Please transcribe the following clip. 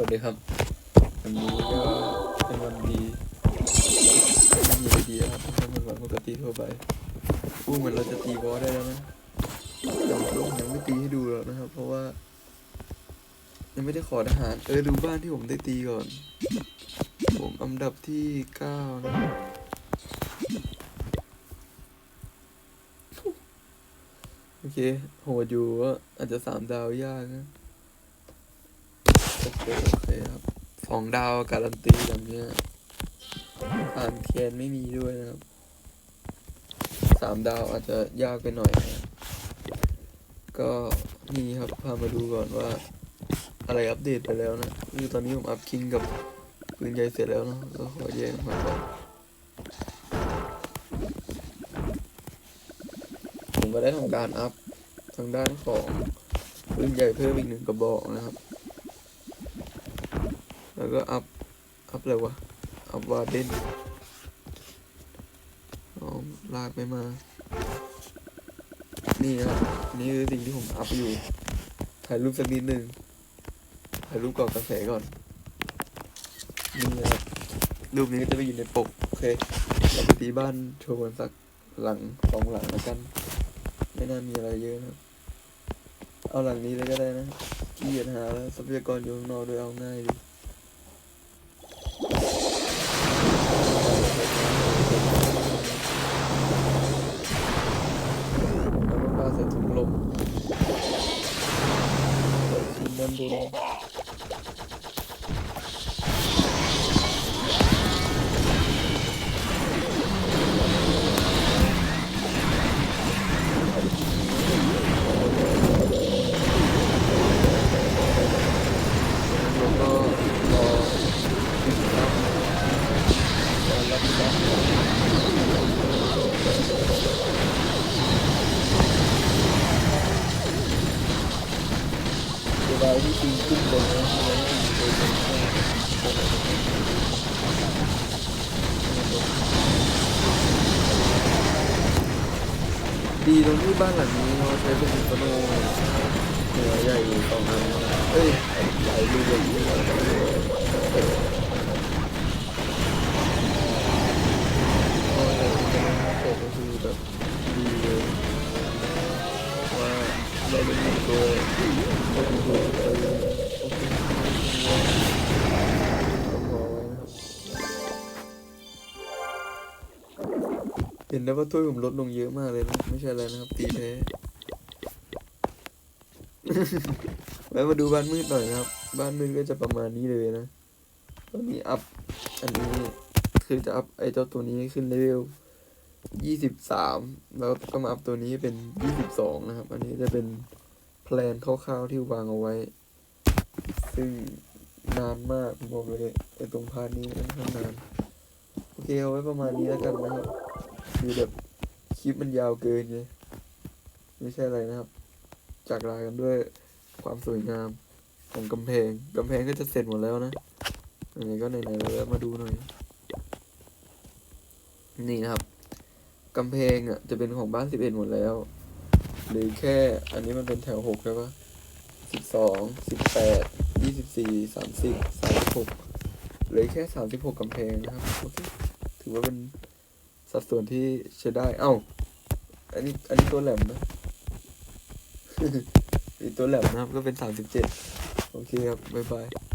วัสดีครับวันนี้ก็เป็นวันดีไม่มีดีครับเป็นวันวันปกติทั่วไปพูดเหมือนเราจะตีบอสได้แล้วนะแต่ผมยังไม่ตีให้ดูหรอกนะครับ เพราะว่า ยังไม่ได้ขอทหาร เออดูบ้านที่ผมได้ตีก่อน ผมอันดับที่เก้านะโอเคโหดอยู่ว่าอาจจะสามดาวยากนะ เคโอเคครับสองดาวการันตีแบบนี้ผ่านเทียนไม่มีด้วยนะครับสามดาวอาจจะยากไปหน่อยนะก็นี่ครับพามาดูก่อนว่า อะไรอัปเดตไปแล้วนะคือตอนนี้ผมอัพคิงกับปืนใหญ่เสร็จแล้วนะก็ขอแยกมาก่อนผมก็ได้ทำการอัพทางด้านของปืนใหญ่เพิ่มอีกหนึ่งกระบอกนะครับ แล้วก็อัพ อัพอะไรวะ อัพวาเดนอ๋อลากไม่มา นี่ครับ นี่คือสิ่งที่ผมอัพอยู่ ถ่ายรูปสักนิดหนึ่งถ่ายรูปก่อนกระแสก่อน นี่นะครับ รูปนี้ก็จะไปอยู่ในปก โอเค เราไปตีบ้านโชว์กันสักหลังสองหลังแล้วกัน ไม่น่ามีอะไรเยอะนะเอาหลังนี้เลยก็ได้นะเกียจหาแล้วทรัพยากรอยู่ข้างนอกด้วยเอาง่ายดี ถุ วิธีขึ้นบนนะเวลาที่ตีบนดีตรงที่บ้านหลังนี้เราใช้เป็นอินโฟโนหัวใหญ่อยู่สองอันเอ้ยใหญ่ดูใหญ่ เห็นได้ว่าถ้วยผมลดลงเยอะมากเลยนะ ไม่ใช่อะไรนะครับ ตีแพ้แวมาดูบ้านมืดหน่อยนะครับ บ้านมืดก็จะประมาณนี้เลยนะตอนนี้อัพ อันนี้ คือจะอัพไอ้เจ้าตัวนี้ขึ้นเลเวล ยี่สิบสามแล้วก็มาอัพตัวนี้เป็นยี่สิบสองนะครับ อันนี้จะเป็นแพลนคร่าวๆที่วางเอาไว้ ซึ่งนานมากผมบอกเลยไอ้ตรงพาร์ทนี้ค่อนข้างนานโอเคเอาไว้ประมาณนี้แล้วกันนะครับคือแบบคลิปมันยาวเกินไงไม่ใช่อะไรนะครับ จากลากันด้วยความสวยงามของกำแพงกำแพงก็จะเสร็จหมดแล้วนะยังไงก็ไหนๆเราแวมาดูหน่อย นี่นะครับ กำแพงอะจะเป็นของบ้านสิบเอ็ดหมดแล้วหรือแค่อันนี้มันเป็นแถวหกใช่ปะสิบสองสิบแปดยี่สิบสี่สามสิบสามสิบหกเหลือแค่สามสิบหกกำแพงนะครับโอเคถือว่าเป็นสัดส่วนที่ใช้ได้ เอ้า อันนี้อันนี้ตัวแหลมนะอีตัวแหลมนะครับก็เป็นสามสิบเจ็ดโอเคครับ บ๊ายบาย